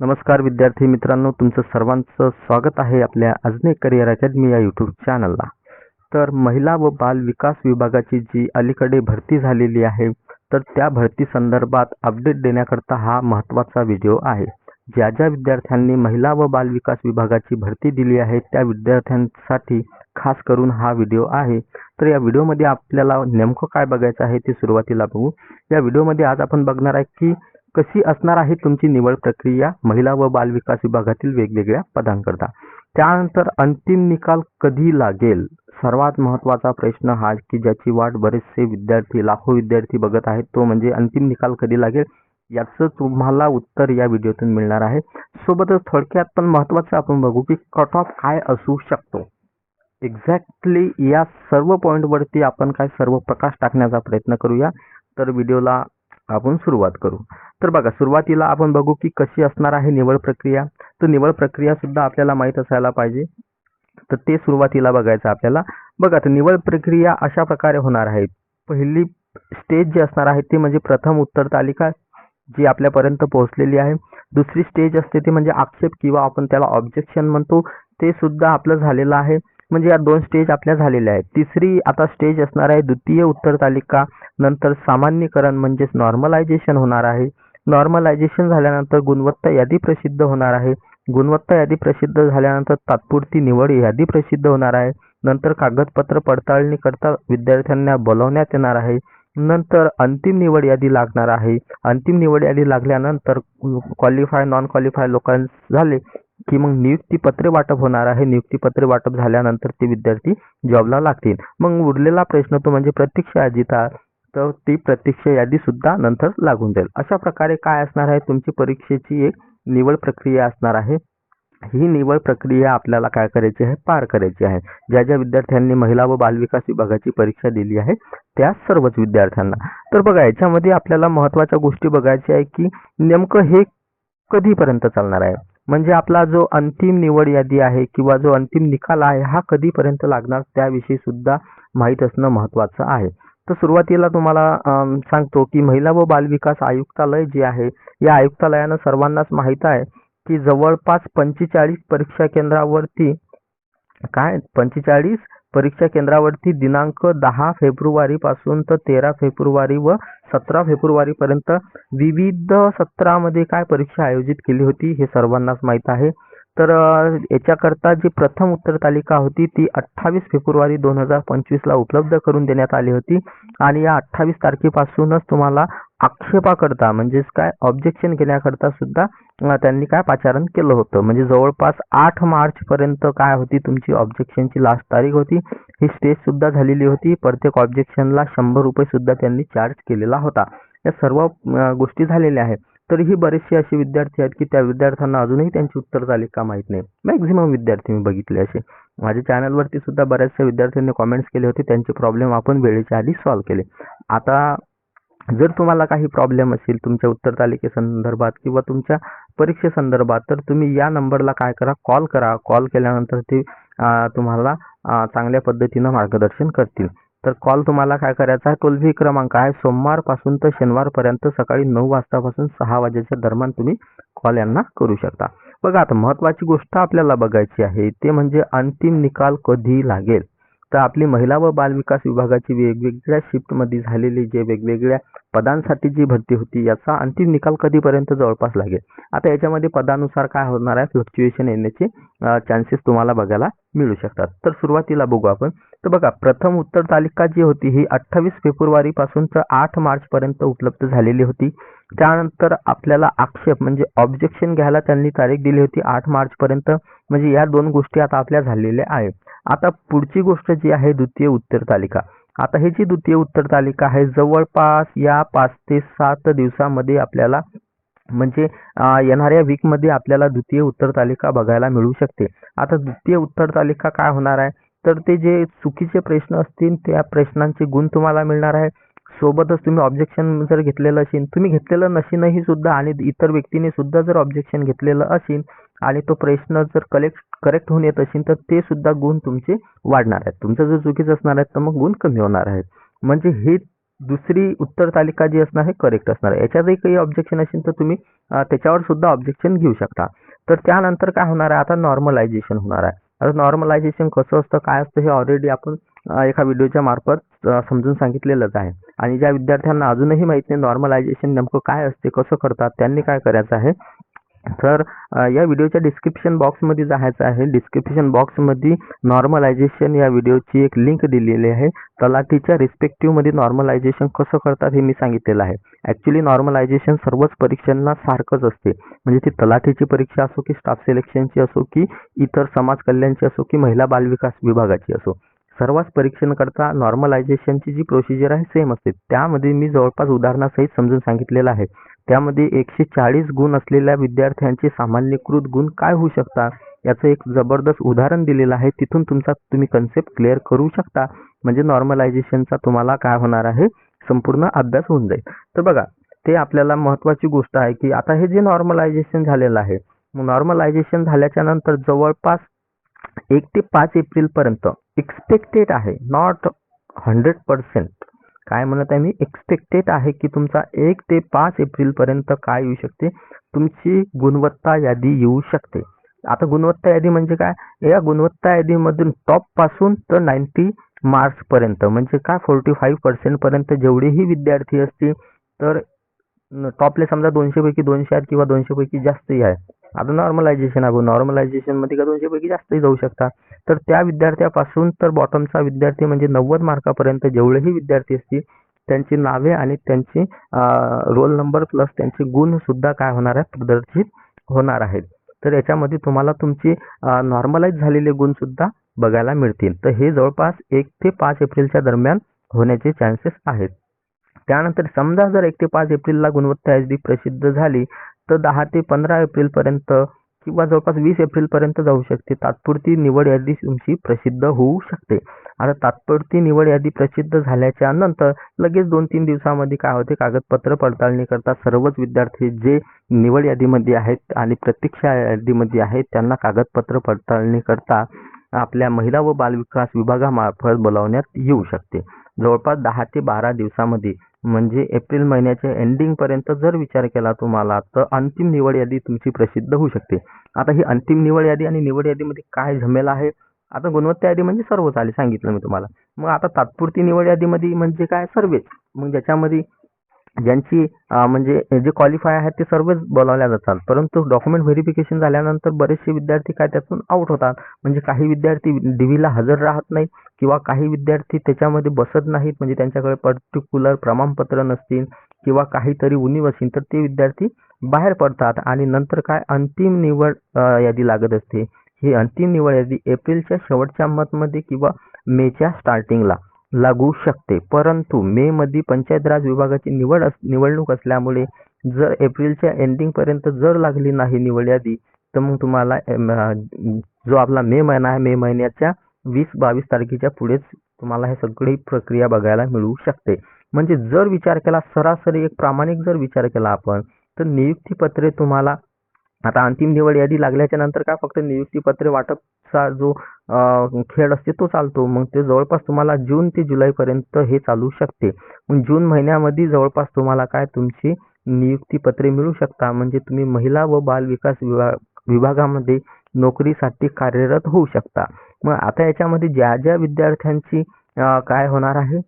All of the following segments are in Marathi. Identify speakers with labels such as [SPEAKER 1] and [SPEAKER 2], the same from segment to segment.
[SPEAKER 1] नमस्कार विद्यार्थी मित्रांनो तुमचं सर्वांचं स्वागत आहे आपल्या अजने करिअर अकॅडमी या यूट्यूब चॅनलला तर महिला व बाल विकास विभागाची जी अलीकडे भरती झालेली आहे तर त्या भरती संदर्भात अपडेट देण्याकरता हा महत्त्वाचा व्हिडिओ आहे. ज्या ज्या विद्यार्थ्यांनी महिला व बाल विकास विभागाची भरती दिली आहे त्या विद्यार्थ्यांसाठी खास करून हा व्हिडिओ आहे. तर या व्हिडिओमध्ये आपल्याला नेमकं काय बघायचं आहे ते सुरुवातीला बघू. या व्हिडिओमध्ये आज आपण बघणार आहे की कशी असणार आहे तुमची निवड प्रक्रिया? महिला व बाल विकास विभागातील वेगवेगळ्या पदांकरता. त्यानंतर अंतिम निकाल कधी लागेल? सर्वात महत्त्वाचा प्रश्न हा की ज्याची वाट बरेचसे विद्यार्थी लाखो विद्यार्थी बघत आहेत तो म्हणजे अंतिम निकाल कधी लागेल? याचं तुम्हाला उत्तर या व्हिडिओतून मिळणार आहे. सोबतच थोडक्यात पण महत्त्वाचं आपण बघू की कट ऑफ काय असू शकतो. एक्झॅक्टली या सर्व पॉईंटवरती आपण काय सर्व प्रकाश टाकण्याचा प्रयत्न करूया. तर व्हिडिओला आपण सुरुवात करू. तर बघा सुरुवातीला आपण बघू की कशी असणार आहे निवड प्रक्रिया. तर निवड प्रक्रिया सुद्धा आपल्याला माहीत असायला पाहिजे. तर ते सुरुवातीला बघायचं आपल्याला. बघा तर निवड प्रक्रिया अशा प्रकारे होणार आहे. पहिली स्टेज जी असणार आहे ती म्हणजे प्रथम उत्तर तालिका जी आपल्यापर्यंत पोहोचलेली आहे. दुसरी स्टेज असते ती म्हणजे आक्षेप किंवा आपण त्याला ऑब्जेक्शन म्हणतो. ते सुद्धा आपलं झालेलं आहे. म्हणजे या दोन स्टेज आपल्या झालेल्या आहेत. तिसरी आता स्टेज असणार आहे द्वितीय उत्तर तालिका नंतर सामान्यीकरण म्हणजेच नॉर्मलायझेशन होणार आहे. नॉर्मलायझेशन झाल्यानंतर गुणवत्ता यादी प्रसिद्ध होणार आहे. गुणवत्ता यादी प्रसिद्ध झाल्यानंतर तात्पुरती निवड यादी प्रसिद्ध होणार आहे. नंतर कागदपत्र पडताळणी करता विद्यार्थ्यांना बोलवण्यात येणार आहे. नंतर अंतिम निवड यादी लागणार आहे. अंतिम निवड यादी लागल्यानंतर क्वालिफाय नॉन क्वालिफाय लोकांस झाले की मग नियुक्तीपत्रे वाटप होणार आहे. नियुक्तीपत्रे वाटप झाल्यानंतर ते विद्यार्थी जॉबला लागतील. मग उरलेला प्रश्न तो म्हणजे प्रतीक्षा यादीचा तर ती प्रतीक्षा यादी सुद्धा नंतर लागून जाईल. अशा प्रकारे काय असणार आहे? तुमची परीक्षेची एक निवड प्रक्रिया असणार आहे. ही निवड प्रक्रिया आपल्याला काय करायची आहे? पार करायची आहे. ज्या ज्या विद्यार्थ्यांनी महिला व बालविकास विभागाची परीक्षा दिली आहे त्या सर्वच विद्यार्थ्यांना. तर बघा याच्यामध्ये आपल्याला महत्त्वाच्या गोष्टी बघायच्या आहे की नेमकं हे कधीपर्यंत चालणार आहे? म्हणजे आपला जो अंतिम निवड यादी आहे किंवा जो अंतिम निकाल आहे हा कधीपर्यंत लागणार त्याविषयी सुद्धा माहीत असणं महत्त्वाचं आहे. तर सुरुवातीला तुम्हाला सांगतो की महिला व बालविकास आयुक्तालय जे आहे या आयुक्तालयानं सर्वांनाच माहीत आहे की जवळपास पंचेचाळीस परीक्षा केंद्रावरती काय? पंचेचाळीस परीक्षा केंद्रावरती दिनांक दहा फेब्रुवारी पासून तर तेरा फेब्रुवारी व सतरा फेब्रुवारी पर्यंत विविध सत्रामध्ये काय परीक्षा आयोजित केली होती हे सर्वांनाच माहीत आहे. तर याच्याकरता जी प्रथम उत्तर तालिका होती ती अठ्ठावीस फेब्रुवारी दोन हजार पंचवीसला उपलब्ध करून देण्यात आली होती. आणि या अठ्ठावीस तारखेपासूनच तुम्हाला आक्षेपाकरता म्हणजेच काय ऑब्जेक्शन घेण्याकरता सुद्धा त्यांनी काय पाचारण केलं होतं. म्हणजे जवळपास आठ मार्च पर्यंत काय होती तुमची ऑब्जेक्शनची लास्ट तारीख होती ही स्टेज सुद्धा झालेली होती. प्रत्येक ऑब्जेक्शनला शंभर रुपये सुद्धा त्यांनी चार्ज केलेला होता. या सर्व गोष्टी झालेल्या आहेत. तरीही बरेचसे असे विद्यार्थी आहेत की त्या विद्यार्थ्यांना अजूनही त्यांची उत्तर तालिका माहीत नाही. मॅक्झिमम विद्यार्थी मी बघितले असे. माझ्या चॅनलवरती सुद्धा बऱ्याचशा विद्यार्थ्यांनी कॉमेंट्स केले होते. त्यांचे प्रॉब्लेम आपण वेळेच्या आधी सॉल्व्ह केले. आता जर तुम्हाला काही प्रॉब्लेम असेल तुमच्या उत्तर तालिकेसंदर्भात किंवा तुमच्या परीक्षेसंदर्भात तर तुम्ही या नंबरला काय करा? कॉल करा. कॉल केल्यानंतर ते तुम्हाला चांगल्या पद्धतीनं मार्गदर्शन करतील. तर कॉल तुम्हाला काय करायचा आहे? टोल फ्री क्रमांक आहे. सोमवारपासून तर शनिवारपर्यंत सकाळी नऊ वाजतापासून सहा वाजेच्या दरम्यान तुम्ही कॉल यांना करू शकता. बघा आता महत्त्वाची गोष्ट आपल्याला बघायची आहे. ते म्हणजे अंतिम निकाल कधी लागेल? तर आपली महिला व बालविकास विभागाची वेगवेगळ्या शिफ्टमध्ये झालेली जे वेगवेगळ्या पदांसाठी जी भरती होती याचा अंतिम निकाल कधीपर्यंत जवळपास लागेल? आता याच्यामध्ये पदानुसार काय होणार आहे? फ्लक्च्युएशन येण्याचे चान्सेस तुम्हाला बघायला मिळू शकतात. तर सुरुवातीला बघू आपण. तर बघा प्रथम उत्तर तालिका जी होती ही अठ्ठावीस फेब्रुवारीपासून तर आठ मार्चपर्यंत उपलब्ध झालेली होती. त्यानंतर आपल्याला आक्षेप म्हणजे ऑब्जेक्शन घ्यायला त्यांनी तारीख दिली होती आठ मार्च पर्यंत. म्हणजे या दोन गोष्टी आता आपल्या झालेल्या आहेत. आता पुढची गोष्ट जी आहे द्वितीय उत्तर तालिका. आता ही जी द्वितीय उत्तर तालिका आहे जवळपास या पाच ते सात दिवसामध्ये आपल्याला म्हणजे येणाऱ्या वीकमध्ये आपल्याला द्वितीय उत्तर तालिका बघायला मिळू शकते. आता द्वितीय उत्तर तालिका काय होणार आहे? तर ते जे चुकीचे प्रश्न असतील त्या प्रश्नांचे गुण तुम्हाला मिळणार आहे. सोबतच तुम्ही ऑब्जेक्शन जर घेतलेलं असेल तुम्ही घेतलेलं नसेनही सुद्धा आणि इतर व्यक्तीने सुद्धा जर ऑब्जेक्शन घेतलेलं असेल आणि तो प्रश्न जर कलेक्ट करेक्ट होऊन येत असेल तर ते सुद्धा गुण तुमचे वाढणार आहेत. तुमचं जर चुकीचं असणार आहे तर मग गुण कमी होणार आहेत. म्हणजे हे दुसरी उत्तर तालिका जी असणार आहे करेक्ट असणार आहे. याच्यातही काही ऑब्जेक्शन असेल तर तुम्ही त्याच्यावर सुद्धा ऑब्जेक्शन घेऊ शकता. तर त्यानंतर काय होणार आहे? आता नॉर्मलायझेशन होणार आहे. आता नॉर्मलायझेशन कसं असतं काय असतं हे ऑलरेडी आपण एका व्हिडिओच्या मार्फत समजून सांगितलेलंच आहे. आणि ज्या विद्यार्थ्यांना अजूनही माहीत नाही नॉर्मलायझेशन नेमकं काय असते कसं करतात त्यांनी काय करायचं आहे तर या व्हिडिओच्या डिस्क्रिप्शन बॉक्समध्ये जायचं आहे. डिस्क्रिप्शन बॉक्समध्ये नॉर्मलायझेशन या व्हिडिओची एक लिंक दिलेली आहे. तलाठीच्या रिस्पेक्टिव्हमध्ये नॉर्मलायझेशन कसं करतात हे मी सांगितलेलं आहे. ॲक्च्युली नॉर्मलायझेशन सर्वच परीक्षांना सारखंच असते. म्हणजे ती तलाठीची परीक्षा असो की स्टाफ सिलेक्शनची असो की इतर समाज कल्याणची असो की महिला बालविकास विभागाची असो. सर्वच परीक्षांकरता नॉर्मलायझेशनची जी प्रोसिजर आहे सेम असते. त्यामध्ये मी जवळपास उदाहरणासहित समजून सांगितलेलं आहे. त्यामध्ये एकशे चाळीस गुण असलेल्या विद्यार्थ्यांचे सामान्यीकृत गुण काय होऊ शकतात? याचं एक जबरदस्त उदाहरण दिलेलं आहे. तिथून तुमचा तुम्ही कन्सेप्ट क्लिअर करू शकता. म्हणजे नॉर्मलायझेशनचा तुम्हाला काय होणार आहे? संपूर्ण अभ्यास होऊन जाईल. तर बघा ते आपल्याला महत्त्वाची गोष्ट आहे की आता हे जे नॉर्मलायझेशन झालेलं आहे नॉर्मलायझेशन झाल्याच्यानंतर जवळपास एक ते पाच एप्रिलपर्यंत एक्सपेक्टेड आहे. नॉट हंड्रेड पर्सेंट काय म्हणत आहे मी? एक्सपेक्टेड आहे की तुमचा एक ते पाच एप्रिलपर्यंत काय येऊ शकते? तुमची गुणवत्ता यादी येऊ शकते. आता गुणवत्ता यादी म्हणजे काय? या गुणवत्ता यादीमधून टॉपपासून तर नाईन्टी मार्क्सपर्यंत म्हणजे काय? फोर्टी फाईव्ह पर्सेंटपर्यंत जेवढेही विद्यार्थी असतील तर टॉपले समजा दोनशे पैकी दोनशे आहेत किंवा दोनशे पैकी जास्तही आहे. आता नॉर्मलायझेशन आहे नॉर्मलायझेशनमध्ये का दोनशे पैकी जास्तही जाऊ शकतात तर त्या विद्यार्थ्यापासून तर बॉटमचा विद्यार्थी म्हणजे नव्वद मार्कापर्यंत जेवढेही विद्यार्थी असतील त्यांची नावे आणि त्यांची रोल नंबर प्लस त्यांचे गुण सुद्धा काय होणार आहे प्रदर्शित होणार आहेत. तर याच्यामध्ये तुम्हाला तुमची नॉर्मलाइज झालेले गुण सुद्धा बघायला मिळतील. तर हे जवळपास एक ते पाच एप्रिलच्या दरम्यान होण्याचे चान्सेस आहेत. त्यानंतर समजा जर एक ते पाच एप्रिलला गुणवत्ता एच डी प्रसिद्ध झाली तर दहा ते पंधरा एप्रिलपर्यंत किंवा जवळपास वीस एप्रिलपर्यंत जाऊ शकते. तात्पुरती निवड यादी तुमची प्रसिद्ध होऊ शकते. आता तात्पुरती निवड यादी प्रसिद्ध झाल्याच्यानंतर लगेच दोन तीन दिवसामध्ये काय होते? कागदपत्र पडताळणी करता सर्वच विद्यार्थी जे निवड यादीमध्ये आहेत आणि प्रतीक्षा यादीमध्ये आहेत त्यांना कागदपत्र पडताळणी करता आपल्या महिला व बालविकास विभागामार्फत बोलावण्यात येऊ शकते. जवळपास दहा ते बारा दिवसामध्ये म्हणजे एप्रिल महिन्याच्या एंडिंगपर्यंत जर विचार केला तुम्हाला तर अंतिम निवड यादी तुमची प्रसिद्ध होऊ शकते. आता ही अंतिम निवड यादी आणि निवड यादीमध्ये काय झमेला आहे? आता गुणवत्ता यादी म्हणजे सर्वच आले सांगितलं मी तुम्हाला. मग आता तात्पुरती निवड यादीमध्ये म्हणजे काय? सर्वच. मग ज्याच्यामध्ये ज्यांची म्हणजे जे क्वालिफाय आहेत ते सर्वच बोलावल्या जातात. परंतु डॉक्युमेंट व्हेरिफिकेशन झाल्यानंतर बरेचसे विद्यार्थी काय त्यातून आउट होतात. म्हणजे काही विद्यार्थी डिव्हीला हजर राहत नाहीत किंवा काही विद्यार्थी त्याच्यामध्ये बसत नाहीत म्हणजे त्यांच्याकडे पर्टिक्युलर प्रमाणपत्र नसतील किंवा काहीतरी उणीव असेल तर ते विद्यार्थी बाहेर पडतात आणि नंतर काय अंतिम निवड यादी लागत असते. ही अंतिम निवड यादी एप्रिलच्या शेवटच्या मतमध्ये किंवा मेच्या स्टार्टिंगला लागू शकते. परंतु मे मध्ये पंचायत राज विभागाची निवड अस निवडणूक असल्यामुळे जर एप्रिलच्या एंडिंग पर्यंत जर लागली नाही निवड यादी तर मग तुम्हाला जो आपला मे महिना आहे मे महिन्याच्या वीस बावीस तारखेच्या पुढेच तुम्हाला हे सगळी प्रक्रिया बघायला मिळू शकते. म्हणजे जर विचार केला सरासरी एक प्रामाणिक जर विचार केला आपण तर नियुक्तीपत्रे तुम्हाला आता अंतिम निवड यादी लागल्याच्या नंतर काय फक्त नियुक्तीपत्रे वाटपचा जो खेळ असते तो चालतो. मग ते जवळपास तुम्हाला जून ते जुलैपर्यंत हे चालू शकते. मग जून महिन्यामध्ये जवळपास तुम्हाला काय तुमची नियुक्तीपत्रे मिळू शकता. म्हणजे तुम्ही महिला व बाल विकास विभाग विभागामध्ये नोकरीसाठी कार्यरत होऊ शकता. मग आता याच्यामध्ये ज्या ज्या विद्यार्थ्यांची काय होणार आहे?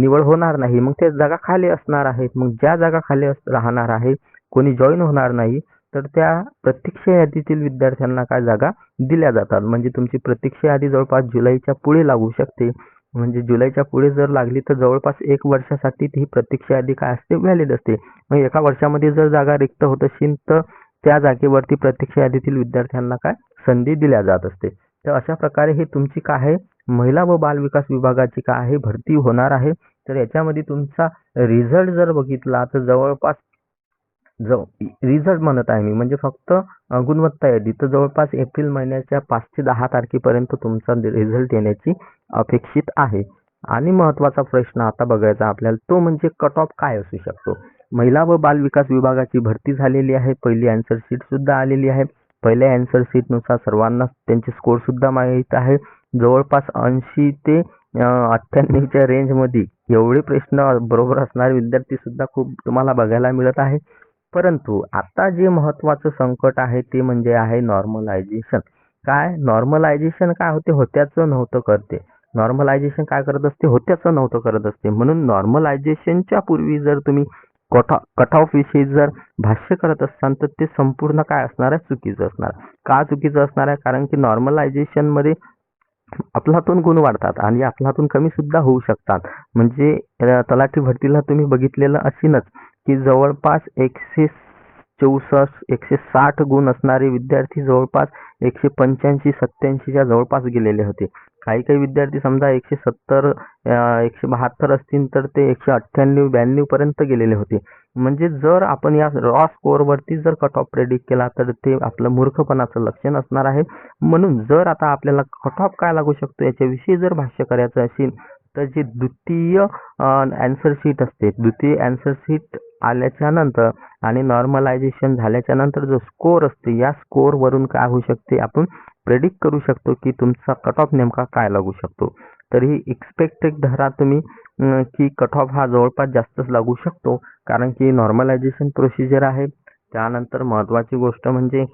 [SPEAKER 1] निवड होणार नाही. मग ते जागा खाली असणार आहेत. मग ज्या जागा खाली राहणार आहे कोणी जॉईन होणार नाही तर त्या प्रतीक्षा यादीतील विद्यार्थ्यांना काय जागा दिल्या जातात? म्हणजे तुमची प्रतीक्षा यादी जवळपास जुलैच्या पुढे लागू शकते. म्हणजे जुलैच्या पुढे जर लागली तर जवळपास एक वर्षासाठी ती प्रतीक्षा यादी काय असते? व्हॅलिड असते. मग एका वर्षामध्ये जर जागा रिक्त होत असेल तर त्या जागेवरती प्रतीक्षा यादीतील विद्यार्थ्यांना काय संधी दिल्या जात असते. तर अशा प्रकारे हे तुमची काय आहे? महिला व बाल विकास विभागाची काय आहे? भरती होणार आहे. तर याच्यामध्ये तुमचा रिझल्ट जर बघितला तर जवळपास जव रिझल्ट म्हणत आहे मी. म्हणजे फक्त गुणवत्ता यादी. तर जवळपास एप्रिल महिन्याच्या पाच ते दहा तारखेपर्यंत तुमचा रिझल्ट येण्याची अपेक्षित आहे. आणि महत्त्वाचा प्रश्न आता बघायचा आपल्याला तो म्हणजे कट ऑफ काय असू शकतो? महिला व बाल विकास विभागाची भरती झालेली आहे. पहिली अँसर शीट सुद्धा आलेली आहे. पहिल्या अँसर शीटनुसार सर्वांना त्यांचे स्कोर सुद्धा माहीत आहे. जवळपास ऐंशी ते अठ्ठ्याण्णवच्या रेंजमध्ये एवढे प्रश्न बरोबर असणारे विद्यार्थी सुद्धा खूप तुम्हाला बघायला मिळत आहे. परंतु आता जे महत्त्वाचं संकट आहे ते म्हणजे आहे नॉर्मलायझेशन काय? नॉर्मलायझेशन काय होते? होत्याचं नव्हतं करते. नॉर्मलायझेशन काय करत असते? होत्याचं नव्हतं करत असते. म्हणून नॉर्मलायझेशनच्या पूर्वी जर तुम्ही कट कट ऑफ विषयी जर भाष्य करत असाल तर ते संपूर्ण काय असणार आहे? चुकीचं असणार. का चुकीचं असणार आहे? कारण की नॉर्मलायझेशनमध्ये आपलातून गुण वाढतात आणि आपलातून कमी सुद्धा होऊ शकतात. म्हणजे तलाठी भरतीला तुम्ही बघितलेलं असेलच की जवळपास एकशे चौसष्ट एकशे साठ गुण असणारे विद्यार्थी जवळपास एकशे पंच्याऐंशी सत्याऐंशीच्या जवळपास गेलेले होते. काही काही विद्यार्थी समजा एकशे सत्तर एकशे बहात्तर असतील तर ते एकशे अठ्ठ्याण्णव ब्याण्णव पर्यंत गेलेले होते. म्हणजे जर आपण या रॉ स्कोअरवरती जर कट ऑफ प्रेडिक्ट केला तर ते आपलं मूर्खपणाचं लक्षण असणार आहे. म्हणून जर आता आपल्याला कट ऑफ काय लागू शकतो याच्याविषयी जर भाष्य करायचं असेल तर जे द्वितीय अँसर शीट असते द्वितीय अँसर शीट आल्याच्यानंतर आणि नॉर्मलायझेशन झाल्याच्यानंतर जो स्कोअर असते या स्कोअरवरून काय होऊ शकते? आपण प्रेडिक्ट करू शकतो की तुमचा कट ऑफ नेमका काय लागू शकतो. तरीही एक्सपेक्टेड धरा तुम्ही की कट ऑफ हा जवळपास जास्तच लागू शकतो. कारण की नॉर्मलायझेशन प्रोसिजर आहे. त्यानंतर महत्त्वाची गोष्ट म्हणजे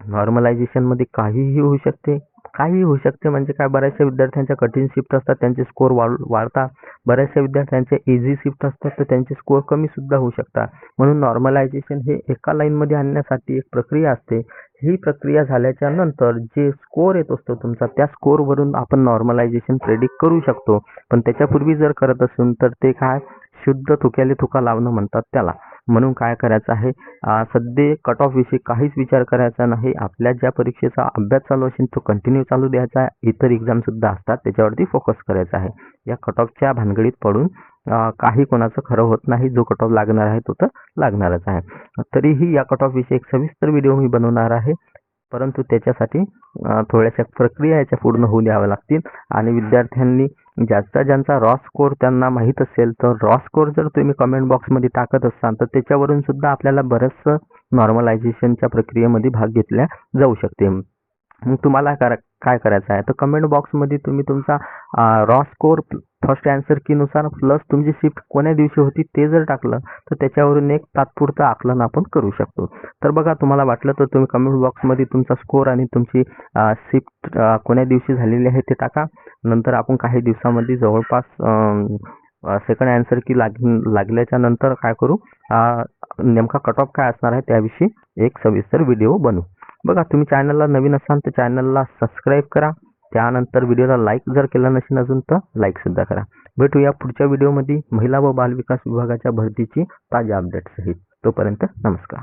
[SPEAKER 1] नॉर्मलायझेशनमध्ये काहीही होऊ शकते. काहीही होऊ शकते. म्हणजे काय? बऱ्याचशा विद्यार्थ्यांच्या कठीण शिफ्ट असतात. त्यांचे स्कोर वाढ वाढतात. बऱ्याचशा विद्यार्थ्यांचे इझी शिफ्ट असतात. तर त्यांचे स्कोर कमी सुद्धा होऊ शकतात. म्हणून नॉर्मलायझेशन हे एका लाईनमध्ये आणण्यासाठी एक प्रक्रिया असते. ही प्रक्रिया झाल्याच्यानंतर जे स्कोर येत असतो तुमचा त्या स्कोरवरून आपण नॉर्मलायझेशन प्रेडिक्ट करू शकतो. पण त्याच्यापूर्वी जर करत असून तर ते काय? शुद्ध थुक्याले थुका लावणं म्हणतात त्याला. म्हणून काय करायचं आहे? सध्या कट ऑफ काहीच विचार करायचा नाही. आपल्या ज्या परीक्षेचा अभ्यास चालू असेल तो कंटिन्यू चालू द्यायचा. आहे इतर एक्झामसुद्धा असतात त्याच्यावरती फोकस करायचा आहे. या कट ऑफच्या भानगडीत पडून काही कोणाचं खरं होत नाही. जो कट ऑफ लागणार आहे तो तर लागणारच आहे. तरीही या कट ऑफ विषयी एक सविस्तर व्हिडिओ मी बनवणार आहे. परंतु त्याच्यासाठी थोड्याशा प्रक्रिया याच्या पूर्ण होऊ द्याव्या लागतील. आणि विद्यार्थ्यांनी ज्याचा ज्यांचा रॉ स्कोर त्यांना माहीत असेल तर रॉ स्कोर जर तुम्ही कमेंट बॉक्समध्ये टाकत असाल तर त्याच्यावरून सुद्धा आपल्याला बरंचसं नॉर्मलायझेशनच्या प्रक्रियेमध्ये भाग घेतल्या जाऊ शकते. मग तुम्हाला करा काय करायचं आहे? तर कमेंट बॉक्समध्ये तुम्ही तुमचा रॉ स्कोर फर्स्ट अँसर कीनुसार प्लस तुमची शिफ्ट कोण्या दिवशी होती ते जर टाकलं तर त्याच्यावरून एक तात्पुरतं आकलन आपण करू शकतो. तर बघा तुम्हाला वाटलं तर तुम्ही कमेंट बॉक्समध्ये तुमचा स्कोर आणि तुमची शिफ्ट कोण्या दिवशी झालेली आहे ते टाका. नंतर आपण काही दिवसामध्ये जवळपास सेकंड अँसर की लाग लागल्याच्या नंतर काय करू? नेमका कट ऑफ काय असणार आहे त्याविषयी एक सविस्तर व्हिडिओ बनवू बघा तुम्ही चॅनलला नवीन असाल तर चॅनलला सबस्क्राईब करा. त्यानंतर व्हिडिओला लाईक जर केला नसेल अजून तर लाईक सुद्धा करा. भेटूया पुढच्या व्हिडिओमध्ये महिला व बाल विकास विभागाच्या भरतीची ताज्या अपडेट सहित. तोपर्यंत नमस्कार.